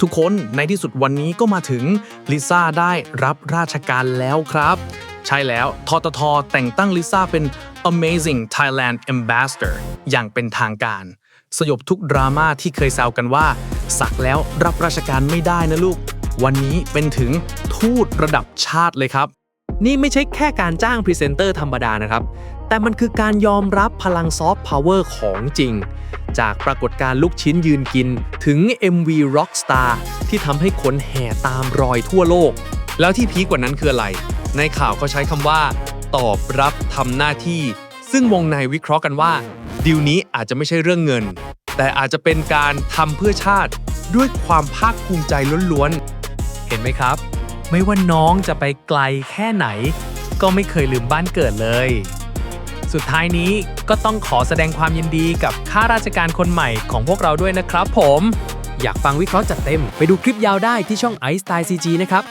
ทุกคนในที่สุดวันนี้ก็มาถึงลิซ่าได้รับราชการแล้วครับ ใช่แล้วทททแต่งตั้งลิซ่าเป็น Amazing Thailand Ambassador อย่างเป็นทางการ สยบทุกดราม่าที่เคยแซวกันว่า สักแล้วรับราชการไม่ได้นะลูก วันนี้เป็นถึงทูตระดับชาติเลยครับ นี่ไม่ใช่แค่การจ้างพรีเซนเตอร์ธรรมดานะครับ แต่มันคือการยอมรับพลังซอฟต์พาวเวอร์ของจริง จากปรากฏการ์ลูกชิ้นยืนกิน ถึง MV Rockstar ที่ทำให้คนแห่ตามรอยทั่วโลก แล้วที่พีกว่านั้นคืออะไร ในข่าวเขาใช้คำว่า ตอบรับทำหน้าที่ ซึ่งวงในวิเคราะห์กันว่า ดีลนี้อาจจะไม่ใช่เรื่องเงิน แต่อาจจะเป็นการทำเพื่อชาติ ด้วยความภาคภูมิใจล้วนๆ เห็นไหมครับ ไม่ว่าน้องจะไปไกลแค่ไหน ก็ไม่เคยลืมบ้านเกิดเลย สุดท้ายนี้ก็ต้องขอแสดงความยินดีกับข้าราชการคนใหม่ของพวกเราด้วยนะครับผม อยากฟังวิเคราะห์จัดเต็ม ไปดูคลิปยาวได้ที่ช่อง i s t y CG นะครับ